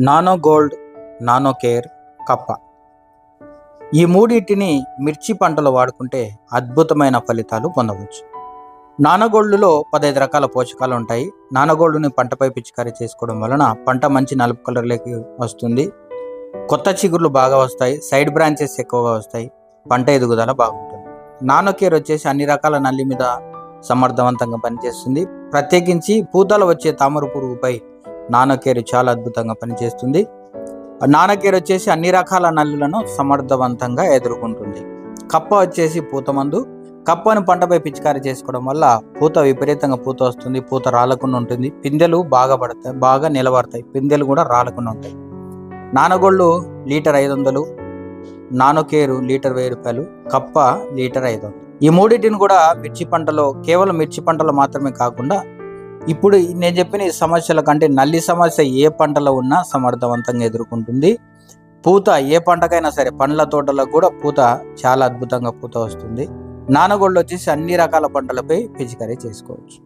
Nano gold nano care కప్ప. ఈ మూడింటిని మిర్చి పంటలో వాడుకుంటే అద్భుతమైన ఫలితాలు పొందవచ్చు. నానగోల్డ్లో పదహైదు రకాల పోషకాలు ఉంటాయి. నానగోల్డ్ని పంటపై పిచికారీ చేసుకోవడం వలన పంట మంచి నలుపు కలర్లోకి వస్తుంది. కొత్త చిగుర్లు బాగా వస్తాయి. సైడ్ బ్రాంచెస్ ఎక్కువగా వస్తాయి. పంట ఎదుగుదల బాగుంటుంది. నానో కేర్ వచ్చేసి అన్ని రకాల నల్లి మీద సమర్థవంతంగా పనిచేస్తుంది. ప్రత్యేకించి పూతలు వచ్చే తామర పురుగుపై నానోకేర్ చాలా అద్భుతంగా పనిచేస్తుంది. నానకేర్ వచ్చేసి అన్ని రకాల నల్లులను సమర్థవంతంగా ఎదుర్కొంటుంది. కప్ప వచ్చేసి పూత మందు. కప్పను పంటపై పిచికారీ చేసుకోవడం వల్ల పూత విపరీతంగా పూత వస్తుంది పూత రాలకుండా ఉంటుంది. పిందెలు బాగా పడతాయి బాగా నిలబడతాయి పిందెలు కూడా రాలకుండా ఉంటాయి. నానగొళ్ళు లీటర్ ఐదు వందలు నానోకేరు లీటర్ వెయ్యి రూపాయలు కప్ప లీటర్ ఐదు వందలు. ఈ మూడింటిని కూడా మిర్చి పంటలో కేవలం మిర్చి పంటలో మాత్రమే కాకుండా ఇప్పుడు నేను చెప్పిన ఈ సమస్యల కంటే నల్లి సమస్య ఏ పంటలో ఉన్నా సమర్థవంతంగా ఎదుర్కొంటుంది. పూత ఏ పంటకైనా సరే పండ్ల తోటలకు కూడా పూత చాలా అద్భుతంగా పూత వస్తుంది. నానగోళ్ళు వచ్చేసి అన్ని రకాల పంటలపై పిచికారీ చేసుకోవచ్చు.